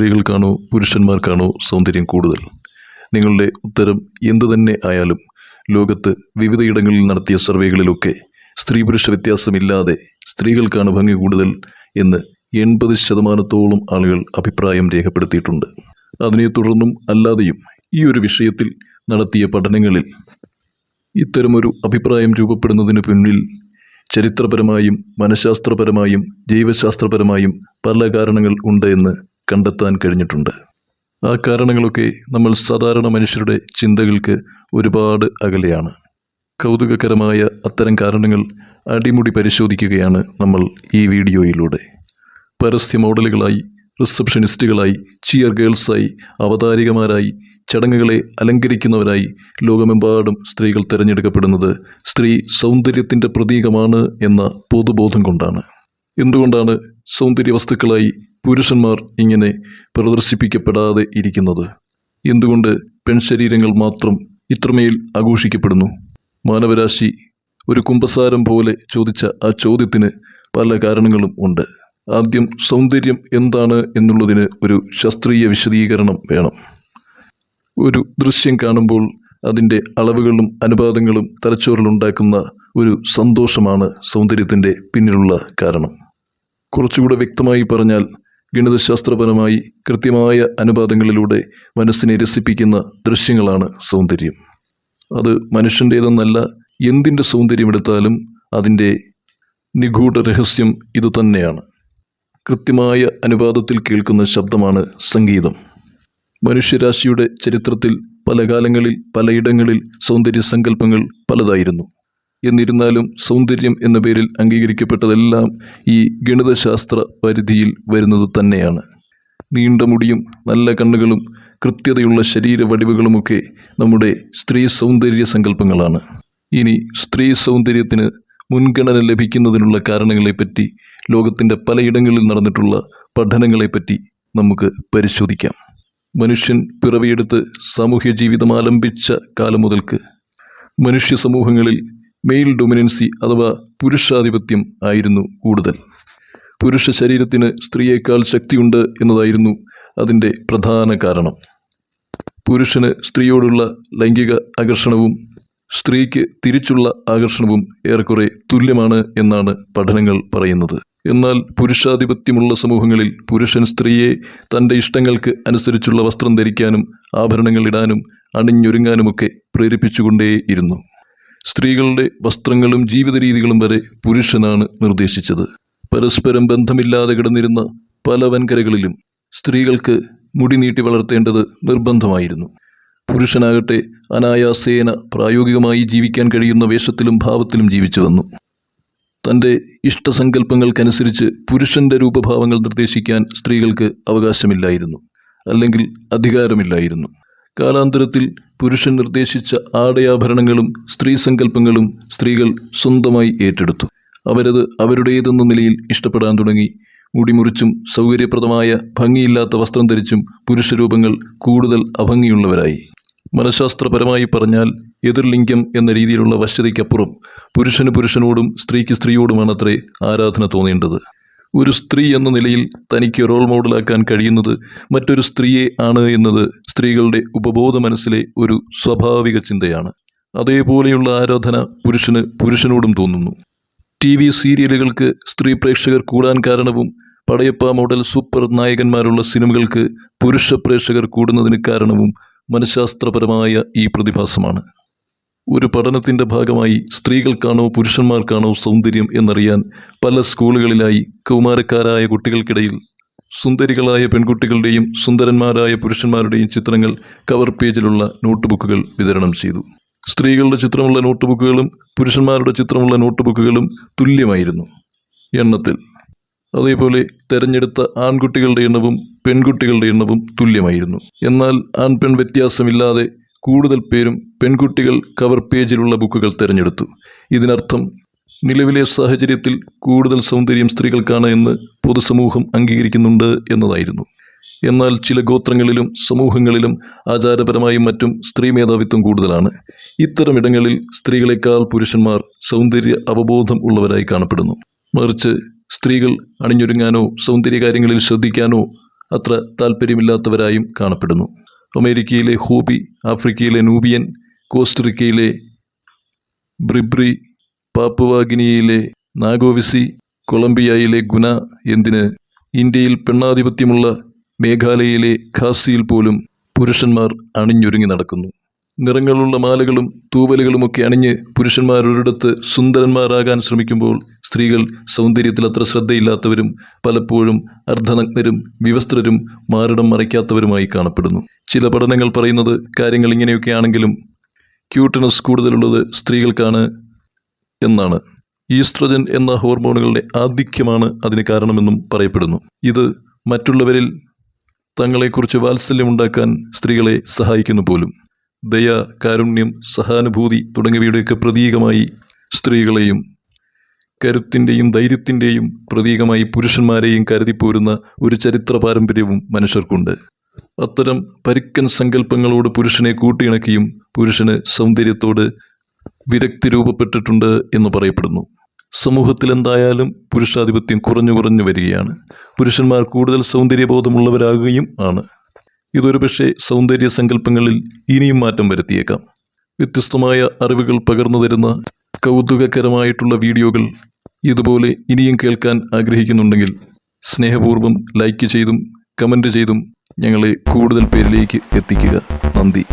സ്ത്രീകൾക്കാണോ പുരുഷന്മാർക്കാണോ സൗന്ദര്യം കൂടുതൽ? നിങ്ങളുടെ ഉത്തരം എന്തു തന്നെ ആയാലും ലോകത്ത് വിവിധയിടങ്ങളിൽ നടത്തിയ സർവേകളിലൊക്കെ സ്ത്രീ പുരുഷ വ്യത്യാസമില്ലാതെ സ്ത്രീകൾക്കാണ് ഭംഗി കൂടുതൽ എന്ന് എൺപത് ശതമാനത്തോളം ആളുകൾ അഭിപ്രായം രേഖപ്പെടുത്തിയിട്ടുണ്ട്. അതിനെ തുടർന്നും അല്ലാതെയും ഈ ഒരു വിഷയത്തിൽ നടത്തിയ പഠനങ്ങളിൽ ഇത്തരമൊരു അഭിപ്രായം രൂപപ്പെടുന്നതിന് പിന്നിൽ ചരിത്രപരമായും മനഃശാസ്ത്രപരമായും ജൈവശാസ്ത്രപരമായും പല കാരണങ്ങൾ ഉണ്ട് എന്ന് കണ്ടെത്താൻ കഴിഞ്ഞിട്ടുണ്ട്. ആ കാരണങ്ങളൊക്കെ നമ്മൾ സാധാരണ മനുഷ്യരുടെ ചിന്തകൾക്ക് ഒരുപാട് അകലെയാണ്. കൗതുകകരമായ അത്തരം കാരണങ്ങൾ അടിമുടി പരിശോധിക്കുകയാണ് നമ്മൾ ഈ വീഡിയോയിലൂടെ. പരസ്യ മോഡലുകളായി റിസപ്ഷനിസ്റ്റുകളായി ചിയർ ഗേൾസായി അവതാരികമാരായി ചടങ്ങുകളെ അലങ്കരിക്കുന്നവരായി ലോകമെമ്പാടും സ്ത്രീകൾ തിരഞ്ഞെടുക്കപ്പെടുന്നത് സ്ത്രീ സൗന്ദര്യത്തിന്റെ പ്രതീകമാണ് എന്ന പൊതുബോധം കൊണ്ടാണ്. എന്തുകൊണ്ടാണ് സൗന്ദര്യ വസ്തുക്കളായി പുരുഷന്മാർ ഇങ്ങനെ പ്രദർശിപ്പിക്കപ്പെടാതെ ഇരിക്കുന്നത്. എന്തുകൊണ്ട് പെൺശരീരങ്ങൾ മാത്രം ഇത്രമേൽ ആഘോഷിക്കപ്പെടുന്നു? മാനവരാശി ഒരു കുംഭസാരം പോലെ ചോദിച്ച ആ ചോദ്യത്തിന് പല കാരണങ്ങളും ഉണ്ട്. ആദ്യം സൗന്ദര്യം എന്താണ് എന്നുള്ളതിന് ഒരു ശാസ്ത്രീയ വിശദീകരണം വേണം. ഒരു ദൃശ്യം കാണുമ്പോൾ അതിന്റെ അളവുകളും അനുപാതങ്ങളും തലച്ചോറിലുണ്ടാക്കുന്ന ഒരു സന്തോഷമാണ് സൗന്ദര്യത്തിന്റെ പിന്നിലുള്ള കാരണം. കുറച്ചുകൂടെ വ്യക്തമായി പറഞ്ഞാൽ ഗണിതശാസ്ത്രപരമായി കൃത്യമായ അനുപാതങ്ങളിലൂടെ മനസ്സിനെ രസിപ്പിക്കുന്ന ദൃശ്യങ്ങളാണ് സൗന്ദര്യം. അത് മനുഷ്യന്റേതെന്നല്ല എന്തിന്റെ സൗന്ദര്യം എടുത്താലും അതിന്റെ നിഗൂഢ രഹസ്യം ഇതുതന്നെയാണ് കൃത്യമായ അനുപാതത്തിൽ കേൾക്കുന്ന ശബ്ദമാണ് സംഗീതം. മനുഷ്യരാശിയുടെ ചരിത്രത്തിൽ പല കാലങ്ങളിൽ പലയിടങ്ങളിൽ സൗന്ദര്യ സങ്കല്പങ്ങൾ പലതായിരുന്നു. എന്നിരുന്നാലും സൗന്ദര്യം എന്ന പേരിൽ അംഗീകരിക്കപ്പെട്ടതെല്ലാം ഈ ഗണിതശാസ്ത്ര പരിധിയിൽ വരുന്നത് തന്നെയാണ്. നീണ്ട മുടിയും നല്ല കണ്ണുകളും കൃത്യതയുള്ള ശരീരവടിവുകളുമൊക്കെ നമ്മുടെ സ്ത്രീ സൗന്ദര്യ സങ്കല്പങ്ങളാണ്. ഇനി സ്ത്രീ സൗന്ദര്യത്തിന് മുൻഗണന ലഭിക്കുന്നതിനുള്ള കാരണങ്ങളെപ്പറ്റി ലോകത്തിന്റെ പലയിടങ്ങളിൽ നടന്നിട്ടുള്ള പഠനങ്ങളെപ്പറ്റി നമുക്ക് പരിശോധിക്കാം. മനുഷ്യൻ പിറവിയെടുത്ത് സാമൂഹ്യ ജീവിതം ആലംബിച്ച കാലം മുതൽക്ക് മനുഷ്യ സമൂഹങ്ങളിൽ മെയിൽ ഡൊമിനൻസി അഥവാ പുരുഷാധിപത്യം ആയിരുന്നു കൂടുതൽ. പുരുഷ ശരീരത്തിന് സ്ത്രീയേക്കാൾ ശക്തിയുണ്ട് എന്നതായിരുന്നു അതിന്റെ പ്രധാന കാരണം. പുരുഷന് സ്ത്രീയോടുള്ള ലൈംഗിക ആകർഷണവും സ്ത്രീക്ക് തിരിച്ചുള്ള ആകർഷണവും ഏറെക്കുറെ തുല്യമാണ് എന്നാണ് പഠനങ്ങൾ പറയുന്നത്. എന്നാൽ പുരുഷാധിപത്യമുള്ള സമൂഹങ്ങളിൽ പുരുഷൻ സ്ത്രീയെ തന്റെ ഇഷ്ടങ്ങൾക്ക് അനുസരിച്ചുള്ള വസ്ത്രം ധരിക്കാനും ആഭരണങ്ങൾ ഇടാനും അണിഞ്ഞൊരുങ്ങാനുമൊക്കെ പ്രേരിപ്പിച്ചുകൊണ്ടേയിരുന്നു. സ്ത്രീകളുടെ വസ്ത്രങ്ങളും ജീവിത രീതികളും വരെ പുരുഷനാണ് നിർദ്ദേശിച്ചത്. പരസ്പരം ബന്ധമില്ലാതെ കിടന്നിരുന്ന പല വൻകരകളിലും സ്ത്രീകൾക്ക് മുടി നീട്ടി വളർത്തേണ്ടത് നിർബന്ധമായിരുന്നു. പുരുഷനാകട്ടെ അനായാസേന പ്രായോഗികമായി ജീവിക്കാൻ കഴിയുന്ന വേഷത്തിലും ഭാവത്തിലും ജീവിച്ചു വന്നു. തന്റെ ഇഷ്ടസങ്കല്പങ്ങൾക്കനുസരിച്ച് പുരുഷന്റെ രൂപഭാവങ്ങൾ നിർദ്ദേശിക്കാൻ സ്ത്രീകൾക്ക് അവകാശമില്ലായിരുന്നു. അല്ലെങ്കിൽ അധികാരമില്ലായിരുന്നു. കാലാന്തരത്തിൽ പുരുഷൻ നിർദ്ദേശിച്ച ആടയാഭരണങ്ങളും സ്ത്രീ സങ്കല്പങ്ങളും സ്ത്രീകൾ സ്വന്തമായി ഏറ്റെടുത്തു. അവരത് അവരുടേതെന്ന നിലയിൽ ഇഷ്ടപ്പെടാൻ തുടങ്ങി. മുടിമുറിച്ചും സൗകര്യപ്രദമായ ഭംഗിയില്ലാത്ത വസ്ത്രം ധരിച്ചും പുരുഷരൂപങ്ങൾ കൂടുതൽ അഭംഗിയുള്ളവരായി. മനഃശാസ്ത്രപരമായി പറഞ്ഞാൽ എതിർലിംഗം എന്ന രീതിയിലുള്ള വശ്യതയ്ക്കപ്പുറം പുരുഷന് പുരുഷനോടും സ്ത്രീക്ക് സ്ത്രീയോടുമാണ് അത്രേ ആരാധന തോന്നേണ്ടത്. ഒരു സ്ത്രീ എന്ന നിലയിൽ തനിക്ക് റോൾ മോഡലാക്കാൻ കഴിയുന്നത് മറ്റൊരു സ്ത്രീയെ ആണ് എന്നത് സ്ത്രീകളുടെ ഉപബോധ മനസ്സിലെ ഒരു സ്വാഭാവിക ചിന്തയാണ്. അതേപോലെയുള്ള ആരാധന പുരുഷന് പുരുഷനോടും തോന്നുന്നു. ടി വി സീരിയലുകൾക്ക് സ്ത്രീ പ്രേക്ഷകർ കൂടാൻ കാരണവും പടയപ്പ മോഡൽ സൂപ്പർ നായകന്മാരുള്ള സിനിമകൾക്ക് പുരുഷ പ്രേക്ഷകർ കൂടുന്നതിന് കാരണവും മനഃശാസ്ത്രപരമായ ഈ പ്രതിഭാസമാണ്. ഒരു പഠനത്തിന്റെ ഭാഗമായി സ്ത്രീകൾക്കാണോ പുരുഷന്മാർക്കാണോ സൗന്ദര്യം എന്നറിയാൻ പല സ്കൂളുകളിലായി കൗമാരക്കാരായ കുട്ടികൾക്കിടയിൽ സുന്ദരികളായ പെൺകുട്ടികളുടെയും സുന്ദരന്മാരായ പുരുഷന്മാരുടെയും ചിത്രങ്ങൾ കവർ പേജിലുള്ള നോട്ട്ബുക്കുകൾ വിതരണം ചെയ്തു. സ്ത്രീകളുടെ ചിത്രമുള്ള നോട്ട്ബുക്കുകളും പുരുഷന്മാരുടെ ചിത്രമുള്ള നോട്ട്ബുക്കുകളും തുല്യമായിരുന്നു. എണ്ണത്തിൽ. അതേപോലെ തെരഞ്ഞെടുത്ത ആൺകുട്ടികളുടെ എണ്ണവും പെൺകുട്ടികളുടെ എണ്ണവും തുല്യമായിരുന്നു. എന്നാൽ ആൺ പെൺ വ്യത്യാസമില്ലാതെ കൂടുതൽ പേരും പെൺകുട്ടികൾ കവർ പേജിലുള്ള ബുക്കുകൾ തിരഞ്ഞെടുത്തു. ഇതിനർത്ഥം നിലവിലെ സാഹചര്യത്തിൽ കൂടുതൽ സൗന്ദര്യം സ്ത്രീകൾക്കാണ് എന്ന് പൊതുസമൂഹം അംഗീകരിക്കുന്നുണ്ട് എന്നതായിരുന്നു. എന്നാൽ ചില ഗോത്രങ്ങളിലും സമൂഹങ്ങളിലും ആചാരപരമായും മറ്റും സ്ത്രീ മേധാവിത്വം കൂടുതലാണ്. ഇത്തരം ഇടങ്ങളിൽ സ്ത്രീകളെക്കാൾ പുരുഷന്മാർ സൗന്ദര്യ അവബോധം ഉള്ളവരായി കാണപ്പെടുന്നു. മറിച്ച് സ്ത്രീകൾ അണിഞ്ഞൊരുങ്ങാനോ സൗന്ദര്യകാര്യങ്ങളിൽ ശ്രദ്ധിക്കാനോ അത്ര താല്പര്യമില്ലാത്തവരായും കാണപ്പെടുന്നു. അമേരിക്കയിലെ ഹോബി ആഫ്രിക്കയിലെ നൂബിയൻ കോസ്റ്ററിക്കയിലെ ബ്രിബ്രി പാപ്പുവാഗിനിയയിലെ നാഗോവിസി കൊളംബിയയിലെ ഗുന എന്തിന് ഇന്ത്യയിൽ പെണ്ണാധിപത്യമുള്ള മേഘാലയയിലെ ഖാസിയിൽ പോലും പുരുഷന്മാർ അണിഞ്ഞൊരുങ്ങി നടക്കുന്നു. നിറങ്ങളുള്ള മാലകളും തൂവലുകളുമൊക്കെ അണിഞ്ഞ് പുരുഷന്മാർ ഒരിടത്ത് സുന്ദരന്മാരാകാൻ ശ്രമിക്കുമ്പോൾ സ്ത്രീകൾ സൗന്ദര്യത്തിൽ അത്ര ശ്രദ്ധയില്ലാത്തവരും പലപ്പോഴും അർദ്ധനഗ്നരും വിവസ്ത്രരും മാറിടം മറയ്ക്കാത്തവരുമായി കാണപ്പെടുന്നു. ചില പഠനങ്ങൾ പറയുന്നത് കാര്യങ്ങൾ ഇങ്ങനെയൊക്കെ ആണെങ്കിലും ക്യൂട്ടനസ് കൂടുതലുള്ളത് സ്ത്രീകൾക്കാണ് എന്നാണ്. ഈസ്ട്രജൻ എന്ന ഹോർമോണുകളുടെ ആധിക്യമാണ് അതിന് കാരണമെന്നും പറയപ്പെടുന്നു. ഇത് മറ്റുള്ളവരിൽ തങ്ങളെക്കുറിച്ച് വാത്സല്യമുണ്ടാക്കാൻ സ്ത്രീകളെ സഹായിക്കുന്നു പോലും. ദയ കാരുണ്യം സഹാനുഭൂതി തുടങ്ങിയവയുടെയൊക്കെ പ്രതീകമായി സ്ത്രീകളെയും കരുത്തിന്റെയും ധൈര്യത്തിന്റെയും പ്രതീകമായി പുരുഷന്മാരെയും കരുതിപ്പോരുന്ന ഒരു ചരിത്ര പാരമ്പര്യവും മനുഷ്യർക്കുണ്ട്. അത്തരം പരിക്കൻ സങ്കല്പങ്ങളോട് പുരുഷനെ കൂട്ടിയിണക്കിയും പുരുഷന് സൗന്ദര്യത്തോട് വിദഗ്ധി രൂപപ്പെട്ടിട്ടുണ്ട് എന്ന് പറയപ്പെടുന്നു. സമൂഹത്തിലെന്തായാലും പുരുഷാധിപത്യം കുറഞ്ഞു കുറഞ്ഞു വരികയാണ്. പുരുഷന്മാർ കൂടുതൽ സൗന്ദര്യബോധമുള്ളവരാകുകയും ആണ്. ഇതൊരു പക്ഷേ സൗന്ദര്യ സങ്കല്പങ്ങളിൽ ഇനിയും മാറ്റം വരുത്തിയേക്കാം. വ്യത്യസ്തമായ അറിവുകൾ പകർന്നു തരുന്ന കൗതുകകരമായിട്ടുള്ള വീഡിയോകൾ ഇതുപോലെ ഇനിയും കേൾക്കാൻ ആഗ്രഹിക്കുന്നുണ്ടെങ്കിൽ സ്നേഹപൂർവം ലൈക്ക് ചെയ്തും കമന്റ് ചെയ്തും ഞങ്ങളെ കൂടുതൽ പേരിലേക്ക് എത്തിക്കുക. നന്ദി.